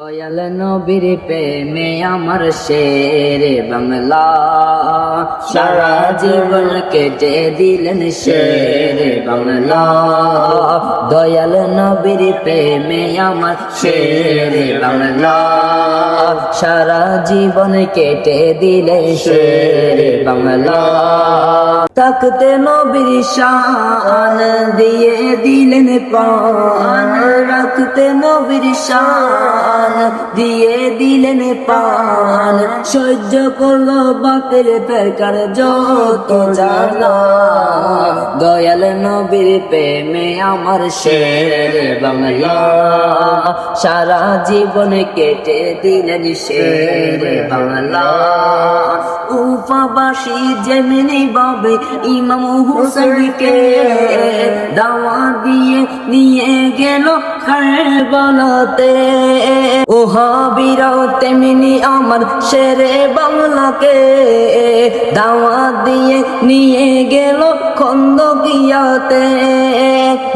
দয়াল নবীর প্রেমে আমার শের বাংলা। সারা জীবন কেটে দিলেন শের বাংলা। দয়াল নবীর প্রেমে আমার শের বাংলা। সারা জীবন কেটে দিলে শের বাংলা। তাকতে নবীর শান দিয়ে দিলেন পান। রাখতে নবীর শান দিয়ে দিলেন পান। সহ্য করল বাপের বেকার যত জানা দয়াল নবীর প্রেমে আমার শের বাংলা। সারা জীবন কেটে দিলেন শের বাংলা। উপাবাসী যেমনি বাবে ইমাম হুসেনকে দাওয়া দিয়ে নিয়ে গেল কারবালাতে। ও হাবিরাও তেমনি আমার শেরে বাংলাকে দাওয়া দিয়ে নিয়ে গেল খন্দকিয়াতে।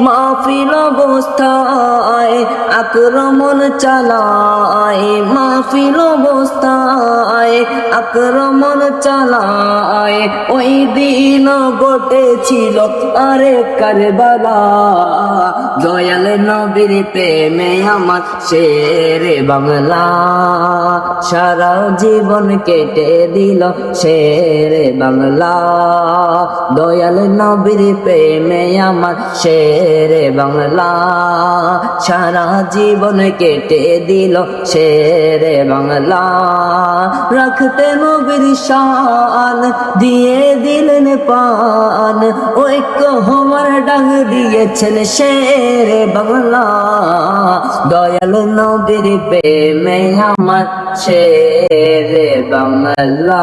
মাহফিল অবস্থায় আক্রমণ চালায়, মাহফিল অবস্থায় আক্রমণ চালায়। ওই দিন ঘটেছিল আরে কারবালা। দয়াল নবীর প্রেমে আমার শেরে বাংলা। সারা জীবন কেটে দিল শেরে বাংলা। দয়াল নবীর প্রেমে আমার শেরে বাংলা। সারা জীবন কেটে দিল শেরে বাংলা। রাখতে নবীর শান দিয়ে পান। ঐক্য হোমার ডাক দিয়েছেন শের বাংলা। দয়াল নবীর প্রেমে আমার রে বাংলা।